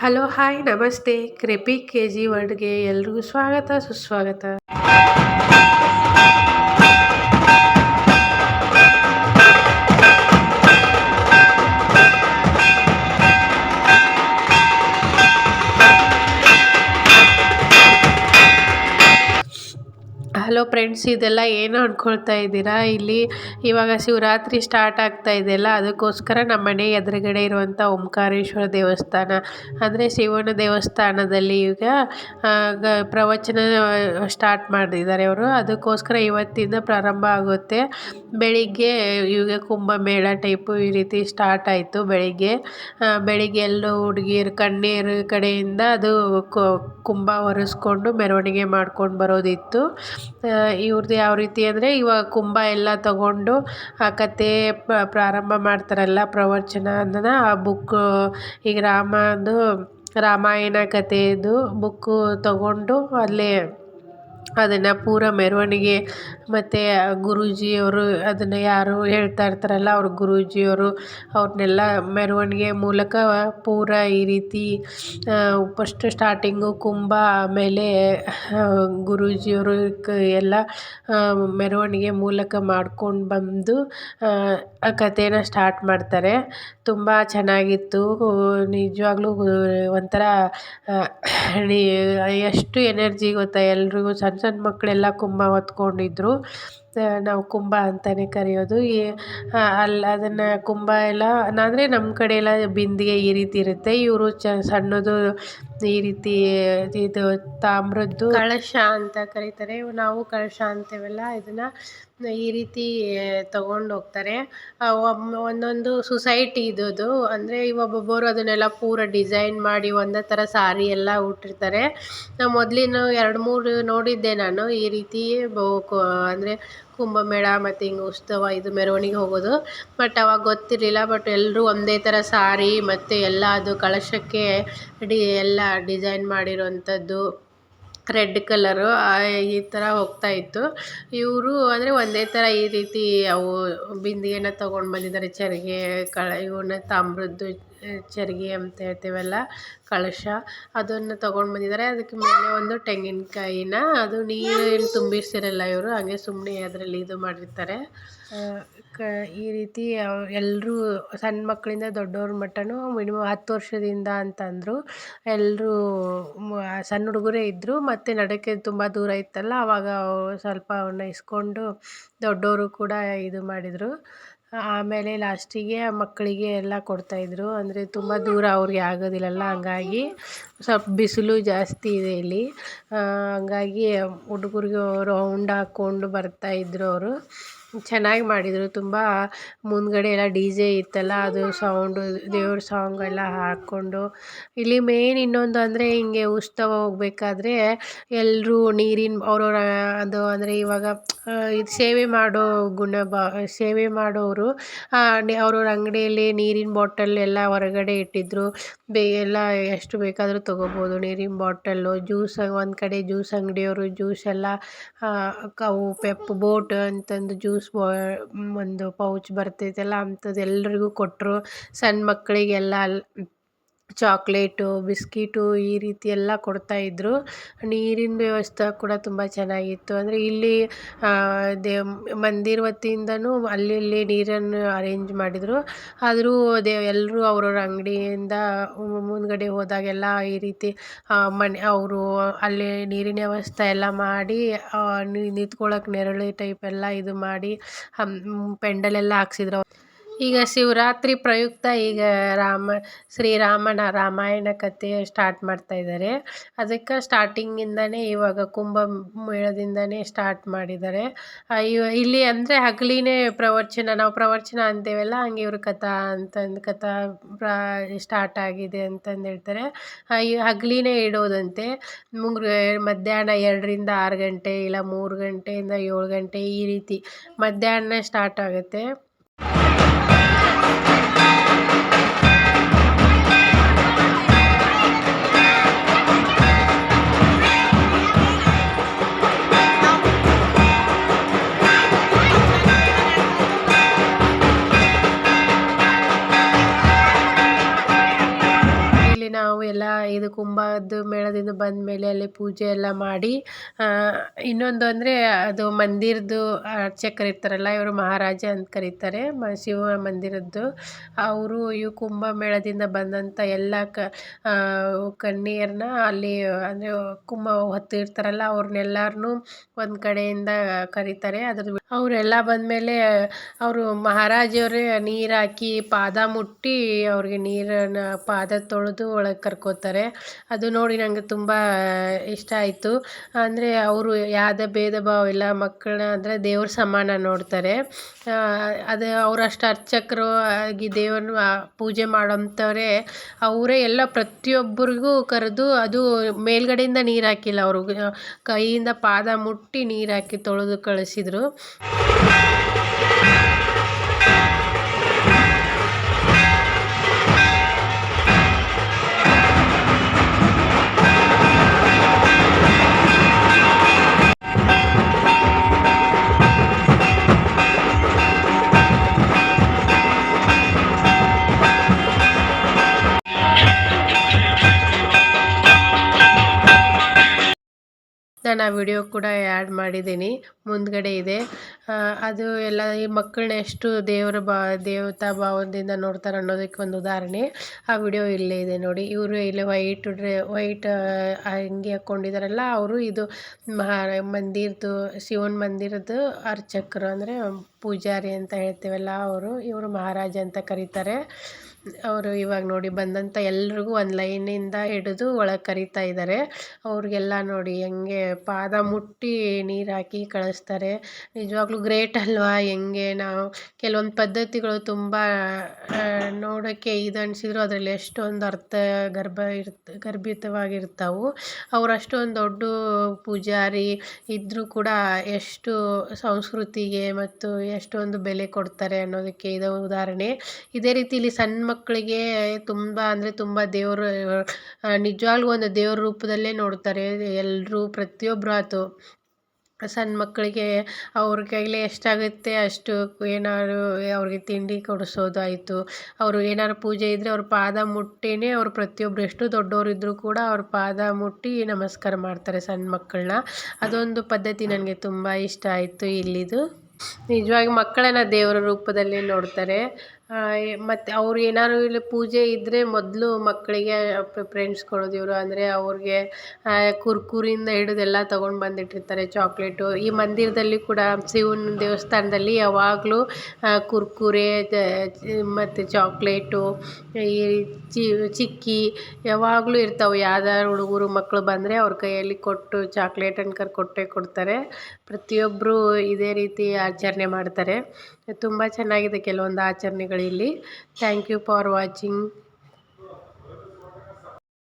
Hello hi ನಮಸ್ತೆ ಕ್ರೆಪಿ K G ವರ್ಡ್ಗೆ ಎಲ್ರಿಗೂ ಸ್ವಾಗತ ಸುಸ್ವಾಗತ. ಹಲೋ ಫ್ರೆಂಡ್ಸ್ ಇದೆಲ್ಲ ಏನು ಅಂದ್ಕೊಳ್ತಾ ಇದ್ದೀರಾ? ಇಲ್ಲಿ ಇವಾಗ ಶಿವರಾತ್ರಿ ಸ್ಟಾರ್ಟ್ ಆಗ್ತಾ ಇದೆಯಲ್ಲ ಅದಕ್ಕೋಸ್ಕರ ನಮ್ಮ ಮನೆ ಎದುರುಗಡೆ ಇರುವಂಥ ಓಂಕಾರೇಶ್ವರ ದೇವಸ್ಥಾನ. ಅಂದರೆ ಶಿವನ ದೇವಸ್ಥಾನದಲ್ಲಿ ಈಗ ಪ್ರವಚನ ಸ್ಟಾರ್ಟ್ ಮಾಡಿದ್ದಾರೆ ಅವರು. ಅದಕ್ಕೋಸ್ಕರ ಇವತ್ತಿಂದ ಪ್ರಾರಂಭ ಆಗುತ್ತೆ. ಬೆಳಿಗ್ಗೆ ಇವಾಗ ಕುಂಭಮೇಳ ಟೈಪು ಈ ರೀತಿ ಸ್ಟಾರ್ಟ್ ಆಯಿತು ಬೆಳಿಗ್ಗೆ. ಬೆಳಿಗ್ಗೆ ಎಲ್ಲ ಹುಡುಗಿಯರು, ಕಣ್ಣೀರು ಕಡೆಯಿಂದ ಅದು ಕುಂಭ ಒರೆಸ್ಕೊಂಡು ಮೆರವಣಿಗೆ ಮಾಡ್ಕೊಂಡು ಬರೋದಿತ್ತು. ಇವ್ರದ್ದು ಯಾವ ರೀತಿ ಅಂದರೆ ಇವಾಗ ಕುಂಭ ಎಲ್ಲ ತಗೊಂಡು ಆ ಪ- ಪ್ರಾರಂಭ ಮಾಡ್ತಾರಲ್ಲ ಪ್ರವಚನ ಅದನ್ನ ಆ ಬುಕ್ಕು ಈಗ ರಾಮದು ರಾಮಾಯಣ ಕಥೆಯದು ಬುಕ್ಕು ತಗೊಂಡು ಅಲ್ಲೇ ಅದನ್ನು ಪೂರ ಮೆರವಣಿಗೆ ಮತ್ತು ಗುರೂಜಿಯವರು ಅದನ್ನು ಯಾರು ಹೇಳ್ತಾ ಇರ್ತಾರಲ್ಲ ಅವ್ರ ಗುರೂಜಿಯವರು ಅವ್ರನ್ನೆಲ್ಲ ಮೆರವಣಿಗೆ ಮೂಲಕ ಪೂರ ಈ ರೀತಿ ಫಸ್ಟ್ ಸ್ಟಾರ್ಟಿಂಗು ಕುಂಭ ಆಮೇಲೆ ಗುರೂಜಿಯವರು ಕ ಎಲ್ಲ ಮೆರವಣಿಗೆ ಮೂಲಕ ಮಾಡ್ಕೊಂಡು ಬಂದು ಆ, ಕಥೆನ ಸ್ಟಾರ್ಟ್ ಮಾಡ್ತಾರೆ. ತುಂಬ ಚೆನ್ನಾಗಿತ್ತು. ನಿಜವಾಗ್ಲೂ ಒಂಥರ ಎಷ್ಟು ಎನರ್ಜಿ ಗೊತ್ತಾ ಎಲ್ರಿಗೂ ಸಣ್ಣ ಸಣ್ಣ ಮಕ್ಕಳೆಲ್ಲ ಕುಂಭ ಹೊತ್ಕೊಂಡಿದ್ರು. ನಾವು ಕುಂಬ ಅಂತಲೇ ಕರೆಯೋದು. ಈ ಅಲ್ಲಿ ಅದನ್ನು ಕುಂಬ ಎಲ್ಲ ಅಂದರೆ ನಮ್ಮ ಕಡೆ ಎಲ್ಲ ಬಿಂದಿಗೆ ಈ ರೀತಿ ಇರುತ್ತೆ. ಇವರು ಚ, ಸಣ್ಣದು ಈ ರೀತಿ, ಇದು ತಾಮ್ರದ್ದು ಕಳಶ ಅಂತ ಕರೀತಾರೆ. ನಾವು ಕಳಶ ಅಂತೇವಲ್ಲ, ಇದನ್ನು ಈ ರೀತಿ ತಗೊಂಡು ಹೋಗ್ತಾರೆ. ಒಂದೊಂದು ಸೊಸೈಟಿ ಇದ್ದದ್ದು. ಅಂದರೆ ಒಬ್ಬೊಬ್ಬರು ಅದನ್ನೆಲ್ಲ ಪೂರ ಡಿಸೈನ್ ಮಾಡಿ ಒಂದೇ ಥರ ಸಾರಿ ಎಲ್ಲ ಉಟ್ಟಿರ್ತಾರೆ. ಮೊದಲಿನ ಎರಡು ಮೂರು ನೋಡಿದ್ದೆ ನಾನು. ಈ ರೀತಿ ಅಂದರೆ ಕುಂಭಮೇಳ ಮತ್ತು ಹಿಂಗೆ ಉತ್ಸವ ಇದು ಮೆರವಣಿಗೆ ಹೋಗೋದು. ಬಟ್ ಅವಾಗ ಗೊತ್ತಿರಲಿಲ್ಲ ಬಟ್ ಎಲ್ಲರೂ ಒಂದೇ ಥರ ಸಾರಿ ಮತ್ತು ಎಲ್ಲ ಅದು ಕಳಶಕ್ಕೆ ಡಿ ಎಲ್ಲ ಡಿಸೈನ್ ಮಾಡಿರೋವಂಥದ್ದು ರೆಡ್ ಕಲರು ಈ ಥರ ಹೋಗ್ತಾ ಇತ್ತು. ಇವರು ಅಂದರೆ ಒಂದೇ ಥರ ಈ ರೀತಿ ಅವು ಬಿಂದಿಗೆನ ತೊಗೊಂಡು ಬಂದಿದ್ದಾರೆ, ಚರಿಗೆ, ಕಳ ಇವನ್ನ ತಾಮ್ರದ್ದು ಚರಿಗೆ ಅಂತ ಹೇಳ್ತೀವಲ್ಲ, ಕಳಶ. ಅದನ್ನು ತೊಗೊಂಡು ಬಂದಿದ್ದಾರೆ ಅದಕ್ಕೆ ಮೇಲೆ ಒಂದು ತೆಂಗಿನಕಾಯಿನ, ಅದು ನೀರು ತುಂಬಿಸಿರಲ್ಲ ಇವರು, ಹಾಗೆ ಸುಮ್ಮನೆ ಅದರಲ್ಲಿ ಇದು ಮಾಡಿರ್ತಾರೆ. ಕ, ಈ ರೀತಿ ಎಲ್ಲರೂ ಸಣ್ಣ ಮಕ್ಕಳಿಂದ ದೊಡ್ಡವ್ರ ಮಟ್ಟನೂ ಮಿನಿಮಮ್ ಹತ್ತು ವರ್ಷದಿಂದ ಅಂತಂದರು. ಎಲ್ಲರೂ ಸಣ್ಣ ಹುಡುಗರೇ ಇದ್ದರು ಮತ್ತು ನಡಕ್ಕೆ ತುಂಬ ದೂರ ಇತ್ತಲ್ಲ ಆವಾಗ ಸ್ವಲ್ಪ ಅವನ್ನ ಇಸ್ಕೊಂಡು ದೊಡ್ಡವರು ಕೂಡ ಇದು ಮಾಡಿದರು. ಆಮೇಲೆ ಲಾಸ್ಟಿಗೆ ಮಕ್ಕಳಿಗೆ ಎಲ್ಲ ಕೊಡ್ತಾಯಿದ್ರು ಅಂದರೆ ತುಂಬ ದೂರ ಅವ್ರಿಗೆ ಆಗೋದಿಲ್ಲಲ್ಲ, ಹಂಗಾಗಿ ಸ್ವಲ್ಪ ಬಿಸಿಲು ಜಾಸ್ತಿ ಇದೆ ಇಲ್ಲಿ. ಹಂಗಾಗಿ ಹುಡುಗರಿಗೆ ರೌಂಡ್ ಹಾಕ್ಕೊಂಡು ಬರ್ತಾಯಿದ್ರು ಅವರು. ಚೆನ್ನಾಗಿ ಮಾಡಿದರು. ತುಂಬ ಮುಂದ್ಗಡೆ ಎಲ್ಲ ಡಿ ಜೆ ಇತ್ತಲ್ಲ ಅದು ಸೌಂಡು ದೇವ್ರ ಸಾಂಗ್ ಎಲ್ಲ ಹಾಕ್ಕೊಂಡು ಇಲ್ಲಿ ಮೇನ್ ಇನ್ನೊಂದು ಅಂದರೆ ಹಿಂಗೆ ಉತ್ಸವ ಹೋಗ್ಬೇಕಾದ್ರೆ ಎಲ್ಲರೂ ನೀರಿನ ಅವ್ರವ್ರ ಅದು ಅಂದರೆ ಇವಾಗ ಇದು ಸೇವೆ ಮಾಡೋ ಗುಣ ಬಾ ಸೇವೆ ಮಾಡೋರು ಅವ್ರವ್ರ ಅಂಗಡಿಯಲ್ಲಿ ನೀರಿನ ಬಾಟಲ್ ಎಲ್ಲ ಹೊರಗಡೆ ಇಟ್ಟಿದ್ರು. ಬೇ ಎಲ್ಲ ಎಷ್ಟು ಬೇಕಾದರೂ ತೊಗೋಬೋದು. ನೀರಿನ ಬಾಟಲ್ಲು ಜ್ಯೂಸ್ ಒಂದು ಕಡೆ ಜ್ಯೂಸ್ ಅಂಗಡಿಯವರು ಜ್ಯೂಸ್ ಎಲ್ಲ ಆ, ಕವು ಪೆಪ್ ಬೋಟ್ ಅಂತಂದು ಜ್ಯೂಸ್ ಬಾ ಒಂದು ಪೌಚ್ ಬರ್ತೈತಲ್ಲ ಅಂಥದ್ದು ಎಲ್ಲರಿಗೂ ಕೊಟ್ಟರು ಸಣ್ಣ ಮಕ್ಕಳಿಗೆಲ್ಲ ಅಲ್ಲಿ ಚಾಕ್ಲೇಟು, ಬಿಸ್ಕಿಟು ಈ ರೀತಿ ಎಲ್ಲ ಕೊಡ್ತಾಯಿದ್ರು ನೀರಿನ ವ್ಯವಸ್ಥೆ ಕೂಡ ತುಂಬ ಚೆನ್ನಾಗಿತ್ತು. ಅಂದರೆ ಇಲ್ಲಿ ದೇವ್ ದೇ ಮಂದಿರ ವತಿಯಿಂದನೂ ಅಲ್ಲಿ ನೀರನ್ನು ಅರೇಂಜ್ ಮಾಡಿದರು. ಆದರೂ ದೇ ಎಲ್ಲರೂ ಅವ್ರವ್ರ ಅಂಗಡಿಯಿಂದ ಮುಂದ್ಗಡೆ ಹೋದಾಗೆಲ್ಲ ಈ ರೀತಿ ಮನೆ, ಅವರು ಅಲ್ಲಿ ನೀರಿನ ವ್ಯವಸ್ಥೆ ಎಲ್ಲ ಮಾಡಿ ನಿಂತ್ಕೊಳ್ಳೋಕೆ ನೆರಳು ಟೈಪ್ ಎಲ್ಲ ಇದು ಮಾಡಿ ಪೆಂಡಲೆಲ್ಲ ಹಾಕ್ಸಿದ್ರು. ಈಗ ಶಿವರಾತ್ರಿ ಪ್ರಯುಕ್ತ ಈಗ ರಾಮ ಶ್ರೀರಾಮನ ರಾಮಾಯಣ ಕಥೆ ಸ್ಟಾರ್ಟ್ ಮಾಡ್ತಾ ಇದ್ದಾರೆ ಅದಕ್ಕೆ ಸ್ಟಾರ್ಟಿಂಗಿಂದನೇ ಇವಾಗ ಕುಂಭ ಮೇಳದಿಂದನೇ ಸ್ಟಾರ್ಟ್ ಮಾಡಿದ್ದಾರೆ. ಇವ- ಇಲ್ಲಿ ಅಂದರೆ ಹಗಲಿನೇ ಪ್ರವಚನ, ನಾವು ಪ್ರವಚನ ಅಂತೇವಲ್ಲ ಹಂಗೆ ಇವ್ರ ಕಥಾ ಅಂತಂದು ಕಥಾ ಪ್ರಾ ಸ್ಟಾರ್ಟ್ ಆಗಿದೆ ಅಂತಂದು ಹೇಳ್ತಾರೆ. ಹಗಲಿನೇ ಇಡೋದಂತೆ. ಮುಂಗ್ರ, ಮಧ್ಯಾಹ್ನ ಎರಡರಿಂದ ಆರು ಗಂಟೆ ಇಲ್ಲ ಮೂರು ಗಂಟೆಯಿಂದ ಏಳು ಗಂಟೆ ಈ ರೀತಿ ಮಧ್ಯಾಹ್ನ ಸ್ಟಾರ್ಟ್ ಆಗುತ್ತೆ. ಇಲ್ಲಿ ನಾವು ಎಲ್ಲ ಮೇಳದಿಂದ ಬಂದ ಬಂದಮೇಲೆ ಅಲ್ಲಿ ಪೂಜೆ ಎಲ್ಲ ಮಾಡಿ ಇನ್ನೊಂದು ಅಂದರೆ ಅದು ಮಂದಿರದ್ದು ಅರ್ಚಕರು ಇರ್ತಾರಲ್ಲ, ಇವರು ಮಹಾರಾಜ ಅಂತ ಕರೀತಾರೆ, ಮ, ಶಿವ ಮಂದಿರದ್ದು. ಅವರು ಇವು ಕುಂಭಮೇಳದಿಂದ ಬಂದಂಥ ಎಲ್ಲ ಕ ಕನ್ಯೆಯರನ್ನ ಅಲ್ಲಿ, ಅಂದರೆ ಕುಂಭ ಹೊತ್ತಿರ್ತಾರಲ್ಲ ಅವ್ರನ್ನೆಲ್ಲರನ್ನೂ ಒಂದು ಕಡೆಯಿಂದ ಕರೀತಾರೆ. ಅದ್ರದ್ದು ಅವರೆಲ್ಲ ಬಂದಮೇಲೆ ಅವರು ಮಹಾರಾಜವರೇ ನೀರು ಹಾಕಿ ಪಾದ ಮುಟ್ಟಿ ಅವ್ರಿಗೆ ನೀರನ್ನು ಪಾದ ತೊಳೆದು ಒಳಗೆ ಕರ್ಕೋತಾರೆ. ಅದು ನೋಡಿ ನನಗೆ ತುಂಬ ಇಷ್ಟ ಆಯಿತು. ಅಂದರೆ ಅವರು ಯಾವುದೇ ಭೇದ ಭಾವ ಇಲ್ಲ, ಮಕ್ಕಳನ್ನ ಅಂದರೆ ದೇವ್ರ ಸಮಾನ ನೋಡ್ತಾರೆ. ಅದು ಅವರಷ್ಟು ಅರ್ಚಕರು ಆಗಿ ದೇವ್ರನ್ನ ಪೂಜೆ ಮಾಡೋಂಥವ್ರೆ, ಅವರೇ ಎಲ್ಲ ಪ್ರತಿಯೊಬ್ಬರಿಗೂ ಕರೆದು ಅದು ಮೇಲ್ಗಡೆಯಿಂದ ನೀರು ಹಾಕಿಲ್ಲ ಅವರು. ಕೈಯಿಂದ ಪಾದ ಮುಟ್ಟಿ ನೀರು ಹಾಕಿ ತೊಳೆದು ಕಳಿಸಿದ್ರು. ನಾನು ಆ ವಿಡಿಯೋ ಕೂಡ ಆ್ಯಡ್ ಮಾಡಿದ್ದೀನಿ. ಮುಂದ್ಗಡೆ ಇದೆ. ಅದು ಎಲ್ಲ ಈ ಮಕ್ಕಳನ್ನ ಎಷ್ಟು ದೇವರ ಬಾ, ದೇವತಾ ಭಾವದಿಂದ ನೋಡ್ತಾರೆ ಅನ್ನೋದಕ್ಕೆ ಒಂದು ಉದಾಹರಣೆ. ಆ ವಿಡಿಯೋ ಇಲ್ಲೇ ಇದೆ ನೋಡಿ. ಇವರು ಇಲ್ಲಿ ವೈಟ್ ಡ್ರೆ ವೈಟ್ ಅಂಗಿ ಹಾಕ್ಕೊಂಡಿದ್ದಾರಲ್ಲ ಅವರು ಇದು ಮಹಾ ಮಂದಿರದ್ದು ಶಿವನ ಮಂದಿರದ್ದು ಅರ್ಚಕರು ಅಂದರೆ ಪೂಜಾರಿ ಅಂತ ಹೇಳ್ತೇವಲ್ಲ ಅವರು. ಇವರು ಮಹಾರಾಜ ಅಂತ ಕರೀತಾರೆ. ಅವರು ಇವಾಗ ನೋಡಿ ಬಂದಂಥ ಎಲ್ರಿಗೂ ಒಂದು ಲೈನಿಂದ ಹಿಡಿದು ಒಳಗೆ ಕರೀತಾ ಇದ್ದಾರೆ ಅವ್ರಿಗೆಲ್ಲ ನೋಡಿ ಹೆಂಗೆ ಪಾದ ಮುಟ್ಟಿ ನೀರು ಹಾಕಿ ಕಳಿಸ್ತಾರೆ. ನಿಜವಾಗ್ಲೂ ಗ್ರೇಟ್ ಅಲ್ವಾ? ಹೆಂಗೆ ನಾವು ಕೆಲವೊಂದು ಪದ್ಧತಿಗಳು ತುಂಬ ನೋಡೋಕ್ಕೆ ಇದು ಅನಿಸಿದ್ರು ಅದರಲ್ಲಿ ಎಷ್ಟೊಂದು ಅರ್ಥ ಗರ್ಭ ಇರ್ತ, ಗರ್ಭಿತವಾಗಿರ್ತಾವೆ. ಅವ್ರು ಅಷ್ಟೊಂದು ದೊಡ್ಡ ಪೂಜಾರಿ ಇದ್ದರೂ ಕೂಡ ಎಷ್ಟು ಸಂಸ್ಕೃತಿಗೆ ಮತ್ತು ಎಷ್ಟೊಂದು ಬೆಲೆ ಕೊಡ್ತಾರೆ ಅನ್ನೋದಕ್ಕೆ ಇದು ಉದಾಹರಣೆ. ಇದೇ ರೀತಿ ಇಲ್ಲಿ ಸಣ್ಣ ಮಕ್ಕಳಿಗೆ ತುಂಬ ಅಂದರೆ ತುಂಬ ದೇವರು ನಿಜವಾಗ್ಲೂ ಒಂದು ದೇವ್ರ ರೂಪದಲ್ಲೇ ನೋಡ್ತಾರೆ. ಎಲ್ಲರೂ ಪ್ರತಿಯೊಬ್ಬರು ಆಯ್ತು ಸಣ್ಣ ಮಕ್ಕಳಿಗೆ ಅವ್ರ ಕೈಲಿ ಎಷ್ಟಾಗುತ್ತೆ ಅಷ್ಟು ಏನಾದ್ರು ಅವ್ರಿಗೆ ತಿಂಡಿ ಕೊಡಿಸೋದಾಯಿತು ಅವರು ಏನಾದ್ರು ಪೂಜೆ ಇದ್ದರೆ ಅವ್ರ ಪಾದ ಮುಟ್ಟಿನೇ ಅವ್ರು ಪ್ರತಿಯೊಬ್ಬರು ಎಷ್ಟು ದೊಡ್ಡವರು ಇದ್ದರೂ ಕೂಡ ಅವ್ರ ಪಾದ ಮುಟ್ಟಿ ನಮಸ್ಕಾರ ಮಾಡ್ತಾರೆ ಸಣ್ಣ ಮಕ್ಕಳನ್ನ ಅದೊಂದು ಪದ್ಧತಿ ನನಗೆ ತುಂಬ ಇಷ್ಟ ಆಯಿತು ಇಲ್ಲಿದು. ನಿಜವಾಗಿ ಮಕ್ಕಳನ್ನ ದೇವರ ರೂಪದಲ್ಲಿ ನೋಡ್ತಾರೆ. ಮತ್ತು ಅವ್ರು ಏನಾದ್ರು ಇಲ್ಲಿ ಪೂಜೆ ಇದ್ದರೆ ಮೊದಲು ಮಕ್ಕಳಿಗೆ ಪ್ರಿಫ್ರೆನ್ಸ್ ಕೊಡೋದು ಇವರು. ಅಂದರೆ ಅವ್ರಿಗೆ ಕುರ್ಕುರಿಯಿಂದ ಹಿಡಿದು ಎಲ್ಲ ತೊಗೊಂಡು ಬಂದಿಟ್ಟಿರ್ತಾರೆ ಚಾಕ್ಲೇಟು ಈ ಮಂದಿರದಲ್ಲಿ ಕೂಡ ಶಿವನ ದೇವಸ್ಥಾನದಲ್ಲಿ ಯಾವಾಗಲೂ ಕುರ್ಕುರೆ ಮತ್ತು ಚಾಕ್ಲೇಟು ಈ ಚಿಕ್ಕಿ ಯಾವಾಗಲೂ ಇರ್ತಾವೆ. ಯಾವ್ದಾದ್ರು ಹುಡುಗರು ಮಕ್ಕಳು ಬಂದರೆ ಅವ್ರ ಕೈಯಲ್ಲಿ ಕೊಟ್ಟು ಚಾಕ್ಲೇಟ್ ಅನ್ಕರ್ ಕೊಟ್ಟೇ ಕೊಡ್ತಾರೆ. ಪ್ರತಿಯೊಬ್ಬರು ಇದೇ ರೀತಿ ಆಚರಣೆ ಮಾಡ್ತಾರೆ. ತುಂಬ ಚೆನ್ನಾಗಿದೆ ಕೆಲವೊಂದು ಆಚರಣೆಗಳು. ಇಲ್ಲಿ ಥ್ಯಾಂಕ್ ಯು ಫಾರ್ ವಾಚಿಂಗ್